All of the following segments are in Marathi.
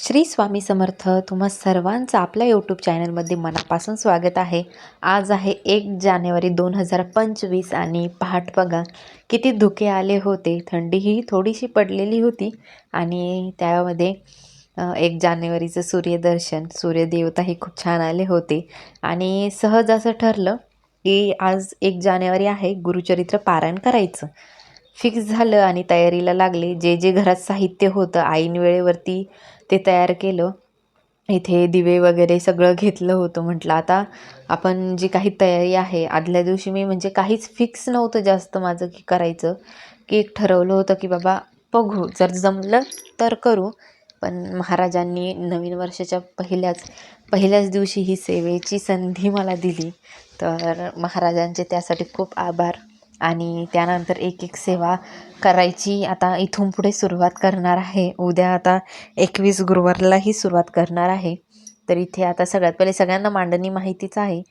श्री स्वामी समर्थ तुम्हा सर्वांचं आपल्या यूट्यूब चॅनलमध्ये मनापासून स्वागत आहे. आज आहे एक जानेवारी दोन हजार पंचवीस आणि पहाट बघा किती धुके आले होते. थंडीही थोडीशी पडलेली होती आणि त्यामध्ये एक जानेवारीचं सूर्यदर्शन सूर्यदेवताही खूप छान आले होते. आणि सहज असं ठरलं की आज एक जानेवारी आहे गुरुचरित्र पारायण करायचं. फिक्स झालं आणि तयारीला लागले. जे जे घरात साहित्य होतं आईन वेळेवरती ते तयार केलं. इथे दिवे वगैरे सगळं घेतलं होतं म्हटलं. आता आपण जी काही तयारी आहे आदल्या दिवशी मी म्हणजे काहीच फिक्स नव्हतं जास्त माझं की करायचं. की एक ठरवलं होतं की बाबा बघू जर जमलं तर करू. पण महाराजांनी नवीन वर्षाच्या पहिल्याच पहिल्याच दिवशी ही सेवेची संधी मला दिली. तर महाराजांचे त्यासाठी खूप आभार. आणि त्यानंतर एक एक सेवा करायची आता इथून पुढे सुरुवात करणार आहे. उद्या आता एकवीस गुरुवारलाही सुरुवात करणार आहे. तर इथे आता सगळ्यात पहिले सगळ्यांना मांडणी माहितीच आहे.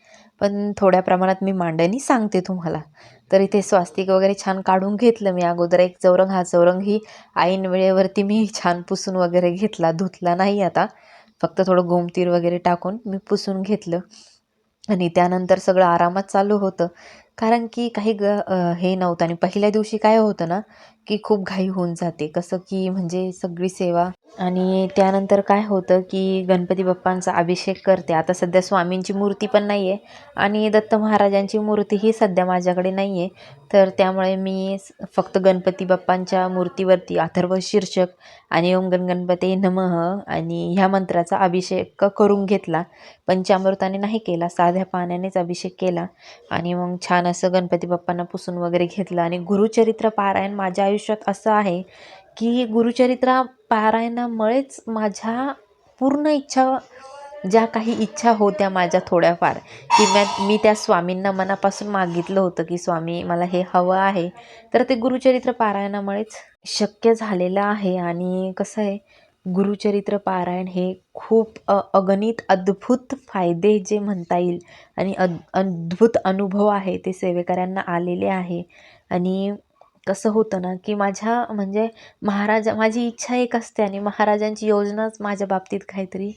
पण थोड्या प्रमाणात मी मांडणी सांगते तुम्हाला. तर इथे स्वास्तिक वगैरे छान काढून घेतलं मी. अगोदर एक चौरंग हा चौरंग ही ऐन वेळेवरती मी छान पुसून वगैरे घेतला. धुतला नाही आता. फक्त थोडं गोमतीर वगैरे टाकून मी पुसून घेतलं. आणि त्यानंतर सगळं आरामात चालू होतं. कारण की काही ग हे नव्हतं. आणि पहिल्या दिवशी काय होतं ना की खूप घाई होऊन जाते. कसं की म्हणजे सगळी सेवा आणि त्यानंतर काय होतं की गणपती बाप्पांचा अभिषेक करते. आता सध्या स्वामींची मूर्ती पण नाही आहे आणि दत्त महाराजांची मूर्तीही सध्या माझ्याकडे नाही आहे तर त्यामुळे मी फक्त गणपती बाप्पांच्या मूर्तीवरती अथर्व शीर्षक आणि ओम गण गणपती नमः आणि ह्या मंत्राचा अभिषेक करून घेतला. पंचामृताने नाही केला साध्या पाण्यानेच अभिषेक केला आणि मग छान असं गणपती बाप्पांना पुसून वगैरे घेतलं. आणि गुरुचरित्र पारायण माझ्या आयुष्यात असं आहे की गुरुचरित्रा पारायणामुळेच माझ्या पूर्ण इच्छा ज्या काही इच्छा होत्या माझ्या थोड्याफार की मी मी त्या स्वामींना मनापासून मागितलं होतं की स्वामी मला हे हवं आहे तर ते गुरुचरित्र पारायणामुळेच शक्य झालेलं आहे. आणि कसं आहे गुरुचरित्र पारायण हे खूप अ, अगणित अद्भुत फायदे जे म्हणता येईल आणि अद अद्भुत अनुभव आहे ते सेवेकऱ्यांना आलेले आहे. आणि कसं होतं ना की माझ्या म्हणजे महाराजा माझी इच्छा एक असते आणि महाराजांची योजनाच माझ्या बाबतीत काहीतरी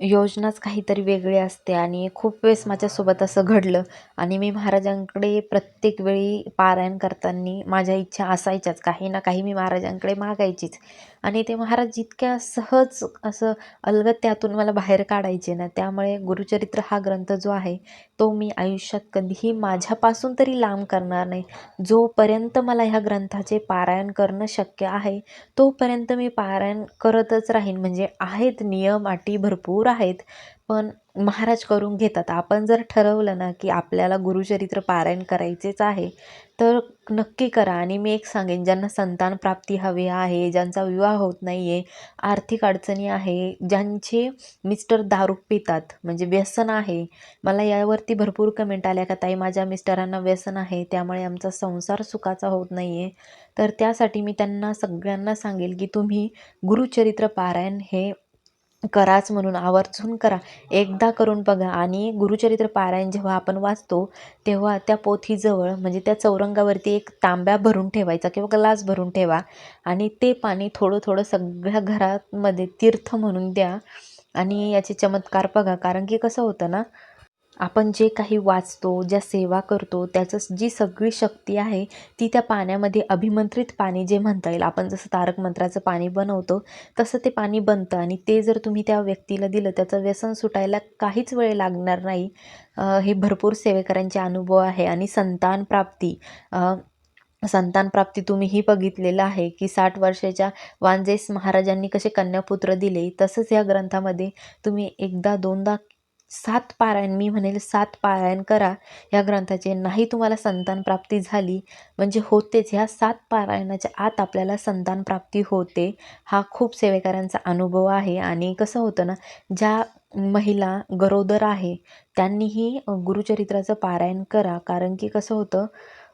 योजनाच काहीतरी वेगळी असते आणि खूप वेळेस माझ्यासोबत असं घडलं. आणि मी महाराजांकडे प्रत्येक वेळी पारायण करताना माझ्या इच्छा असायच्याच. काही ना काही मी महाराजांकडे मागायचीच. आणि ते महाराज जितक्या सहज असं अलगद त्यातून मला बाहेर काढायचे ना त्यामुळे गुरुचरित्र हा ग्रंथ जो आहे तो मी आयुष्यात कधीही माझ्यापासून तरी लांब करणार नाही. जोपर्यंत मला ह्या ग्रंथाचे पारायण करणं शक्य आहे तोपर्यंत मी पारायण करतच राहीन. म्हणजे आहेत नियम अटी भरपूर. आहेत पण महाराज करून घेतात. आपण जर ठरवलं ना की आपल्याला गुरुचरित्र पारायण करायचेच आहे तर नक्की करा. आणि मी एक सांगेन ज्यांना संतान प्राप्ती हवी आहे ज्यांचा विवाह होत नाही आहे आर्थिक अडचणी आहे ज्यांचे मिस्टर दारू पितात म्हणजे व्यसन आहे. मला यावरती भरपूर कमेंट आल्या का ताई माझ्या मिस्टरांना व्यसन आहे त्यामुळे आमचा संसार सुखाचा होत नाही आहे तर त्यासाठी मी त्यांना सगळ्यांना सांगेल की तुम्ही गुरुचरित्र पारायण हे कराच म्हणून आवर्जून करा. एकदा करून बघा आणि गुरुचरित्र पारायण जेव्हा आपण वाचतो तेव्हा त्या पोथीजवळ म्हणजे त्या चौरंगावरती एक तांब्या भरून ठेवायचा किंवा ग्लास भरून ठेवा आणि ते पाणी थोडं थोडं सगळ्या घरामध्ये तीर्थ म्हणून द्या आणि याचे चमत्कार बघा. कारण की कसं होतं ना आपण जे काही वाचतो ज्या सेवा करतो त्याचं जी सगळी शक्ती आहे ती त्या पाण्यामध्ये अभिमंत्रित पाणी जे म्हणता येईल आपण जसं तारक मंत्राचं पाणी बनवतो तसं ते पाणी बनतं. आणि ते जर तुम्ही त्या व्यक्तीला दिलं त्याचं व्यसन सुटायला काहीच वेळ लागणार नाही. हे भरपूर सेवेकऱ्यांचे अनुभव आहे. आणि संतान प्राप्ती संतान प्राप्ती तुम्हीही बघितलेलं आहे की साठ वर्षाच्या वांजेस महाराजांनी कसे कन्यापुत्र दिले तसंच या ग्रंथामध्ये तुम्ही एकदा दोनदा सात पारायण मी म्हणेल सात पारायण करा. या ग्रंथाचे नाही तुम्हाला संतान प्राप्ती झाली म्हणजे होतेच. ह्या सात पारायणाच्या आत आपल्याला संतान प्राप्ती होते. हा खूप सेवेकऱ्यांचा अनुभव आहे आणि कसं होतं ना ज्या महिला गरोदर आहे त्यांनीही गुरुचरित्राचं पारायण करा. कारण की कसं होतं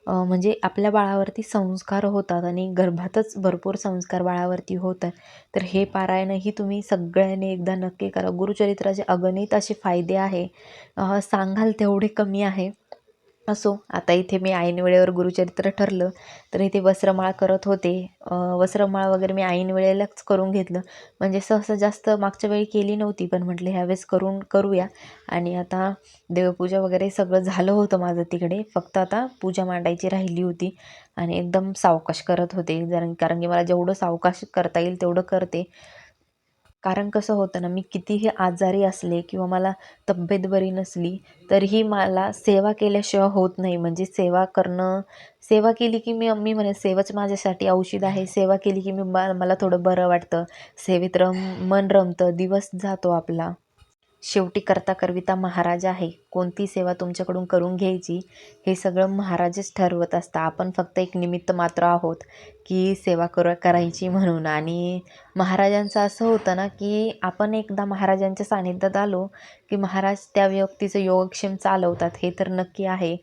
म्हणजे आपल्या बाळावरती संस्कार होतात आणि गर्भातच भरपूर संस्कार बाळावरती होतात. तर हे पारायणही तुम्ही सगळ्यांनी एकदा नक्की करा. गुरुचरित्राचे अगणित असे फायदे आहे. सांगाल तेवढे कमी आहे. असो. आता इथे मी ऐन वेळेवर गुरुचरित्र ठरलं तर इथे वस्त्रमाळ करत होते. वस्त्रमाळ वगैरे मी ऐन वेळेलाच करून घेतलं. म्हणजे सहसा जास्त मागच्या वेळी केली नव्हती पण म्हटलं ह्यावेळेस करून करूया. आणि आता देवपूजा वगैरे सगळं झालं होतं माझं तिकडे. फक्त आता पूजा मांडायची राहिली होती. आणि एकदम सावकाश करत होते. जर कारण की मला जेवढं सावकाश करता येईल तेवढं करते. कारण कसं होतं ना मी कितीही आजारी असले किंवा मला तब्येत बरी नसली तरीही मला सेवा केल्याशिवाय होत नाही. म्हणजे सेवा करणं सेवा केली की मी मी म्हणे सेवाच माझ्यासाठी औषध आहे. सेवा केली की मी मला थोडं बरं वाटतं. सेवेत रम मन रमतं. दिवस जातो आपला. शेवटी करता करविता महाराज आहे. कोणती सेवा तुमच्याकडून करून घ्यायची हे सगळं महाराजच ठरवत असतं. आपण फक्त एक निमित्त मात्र आहोत की सेवा कर करायची म्हणून. आणि महाराजांचं असं होतं ना की आपण एकदा महाराजांच्या सानिध्यात आलो की महाराज त्या व्यक्तीचं योगक्षेम चालवतात. हे तर नक्की आहे.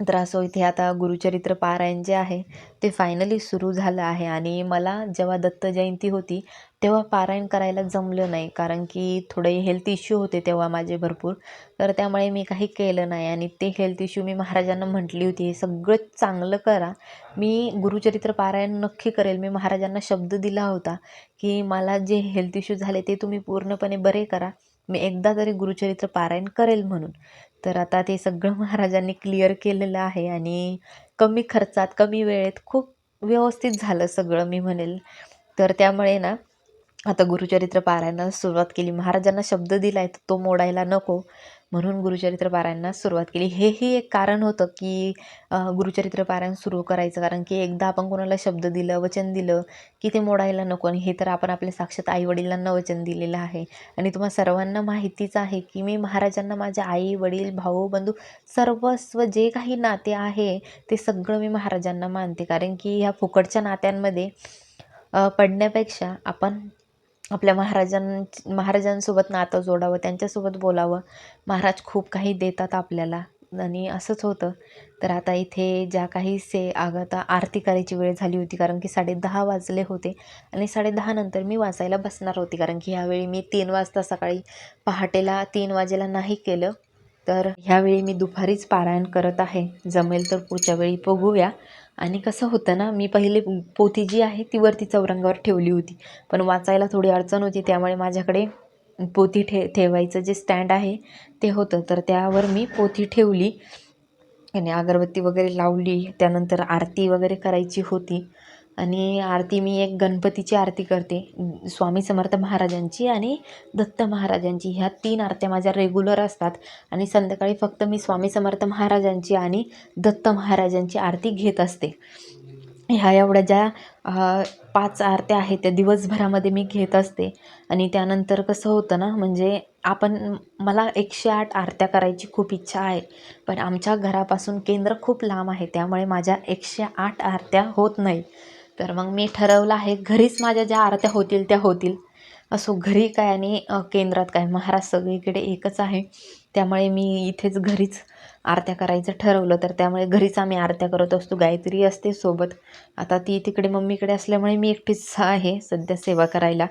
तर असो इथे आता गुरुचरित्र पारायण जे आहे ते फायनली सुरू झालं आहे. आणि मला जेव्हा दत्त जयंती होती तेव्हा पारायण करायला जमलं नाही कारण की थोडे हेल्थ इश्यू होते तेव्हा माझे भरपूर. तर त्यामुळे मी काही केलं नाही आणि ते हेल्थ इश्यू मी महाराजांना म्हटली होती हे सगळं चांगलं करा. मी गुरुचरित्र पारायण नक्की करेल. मी महाराजांना शब्द दिला होता की मला जे हेल्थ इश्यू झाले ते तुम्ही पूर्णपणे बरे करा. मी एकदा तरी गुरुचरित्र पारायण करेल म्हणून. तर आता ते सगळं महाराजांनी क्लिअर केलेलं आहे आणि कमी खर्चात कमी वेळेत खूप व्यवस्थित झालं सगळं मी म्हणेल. तर त्यामुळे ना आता गुरुचरित्र पारायणास सुरुवात केली. महाराजांना शब्द दिला आहे तो मोडायला नको. म्हणून गुरुचरित्र पारायणास सुरुवात केली. हेही एक कारण होतं की गुरुचरित्र पारायण सुरू करायचं. कारण की एकदा आपण कोणाला शब्द दिलं वचन दिलं की ते मोडायला नको. आणि हे तर आपण आपल्या साक्षात आईवडिलांना वचन दिलेलं आहे. आणि तुम्हाला सर्वांना माहितीच आहे की मी महाराजांना माझ्या आई वडील भाऊ बंधू सर्वस्व जे काही नाते आहे ते सगळं मी महाराजांना मानते. कारण की ह्या फुकटच्या नात्यांमध्ये पडण्यापेक्षा आपण आपल्या महाराजां महाराजांसोबत नातं जोडावं त्यांच्यासोबत बोलावं. महाराज खूप काही देतात आपल्याला. आणि असंच होतं. तर आता इथे ज्या काही से आता आरती करायची वेळ झाली होती कारण की साडेदहा वाजले होते. आणि साडेदहानंतर नंतर मी वाचायला बसणार होती कारण की ह्यावेळी मी तीन वाजता सकाळी पहाटेला तीन वाजेला नाही केलं. तर ह्यावेळी मी दुपारीच पारायण करत आहे. जमेल तर पुढच्या वेळी बघूया. आणि कसं होतं ना मी पहिले पोथी जी आहे ती वरती चौरंगावर ठेवली होती. पण वाचायला थोडी अडचण होती त्यामुळे माझ्याकडे पोथी ठे ठेवायचं जे स्टँड आहे ते होतं. तर त्यावर मी पोथी ठेवली आणि अगरबत्ती वगैरे लावली. त्यानंतर आरती वगैरे करायची होती. आणि आरती मी एक गणपतीची आरती करते. स्वामी समर्थ महाराजांची आणि दत्त महाराजांची. ह्या तीन आरत्या माझ्या रेग्युलर असतात. आणि संध्याकाळी फक्त मी स्वामी समर्थ महाराजांची आणि दत्त महाराजांची आरती घेत असते. ह्या एवढ्या ज्या पाच आरत्या आहेत त्या दिवसभरामध्ये मी घेत असते. आणि त्यानंतर कसं होतं ना म्हणजे आपण मला एकशे आठ आरत्या करायची खूप इच्छा आहे. पण आमच्या घरापासून केंद्र खूप लांब आहे त्यामुळे माझ्या एकशे आठ आरत्या होत नाही. तर मग मी ठरवलं आहे घरीच माझ्या ज्या आरत्या होतील त्या होतील. असो घरी काय आणि केंद्रात काय महाराज सगळीकडे एकच आहे. त्यामुळे मी इथेच घरीच आरत्या करायचं ठरवलं. तर त्यामुळे घरीच आम्ही आरत्या करत असतो. गायत्री असते सोबत. आता ती तिकडे मम्मीकडे असल्यामुळे मी एकटीच आहे सध्या सेवा करायला.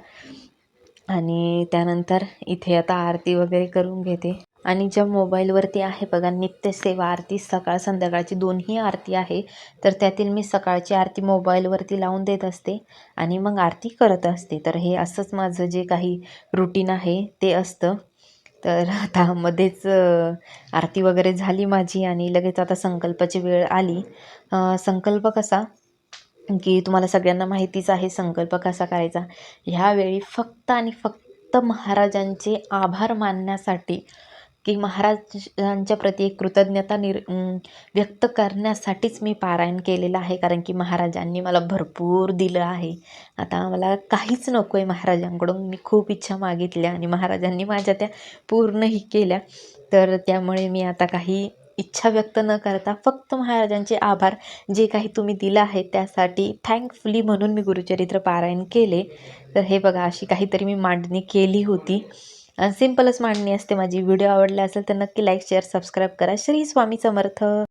आणि त्यानंतर इथे आता आरती वगैरे करून घेते. आणि ज्या मोबाईलवरती आहे बघा नित्यसेवा आरती सकाळ संध्याकाळची दोन्ही आरती आहे तर त्यातील मी सकाळची आरती मोबाईलवरती लावून देत असते आणि मग आरती करत असते. तर हे असंच माझं जे काही रुटीन आहे ते असतं. तर आता मध्येच आरती वगैरे झाली माझी आणि लगेच आता संकल्पाची वेळ आली. संकल्प कसा? की तुम्हाला सगळ्यांना माहितीच आहे संकल्प कसा करायचा. ह्यावेळी फक्त आणि फक्त महाराजांचे आभार मानण्यासाठी की महाराजांच्या प्रती एक कृतज्ञता निर व्यक्त करण्यासाठीच मी पारायण केलेलं आहे. कारण की महाराजांनी मला भरपूर दिलं आहे. आता मला काहीच नको आहे महाराजांकडून. मी खूप इच्छा मागितल्या आणि महाराजांनी माझ्या त्या पूर्णही केल्या. तर त्यामुळे मी आता काही इच्छा व्यक्त न करता फक्त महाराजांचे आभार. जे काही तुम्ही दिलं आहे त्यासाठी थँकफुली म्हणून मी गुरुचरित्र पारायण केले. तर हे बघा अशी काहीतरी मी मांडणी केली होती. सिम्पलच मांडणी असते माझी. व्हिडिओ आवडला असेल तर नक्की लाईक शेअर सबस्क्राईब करा. श्री स्वामी समर्थ.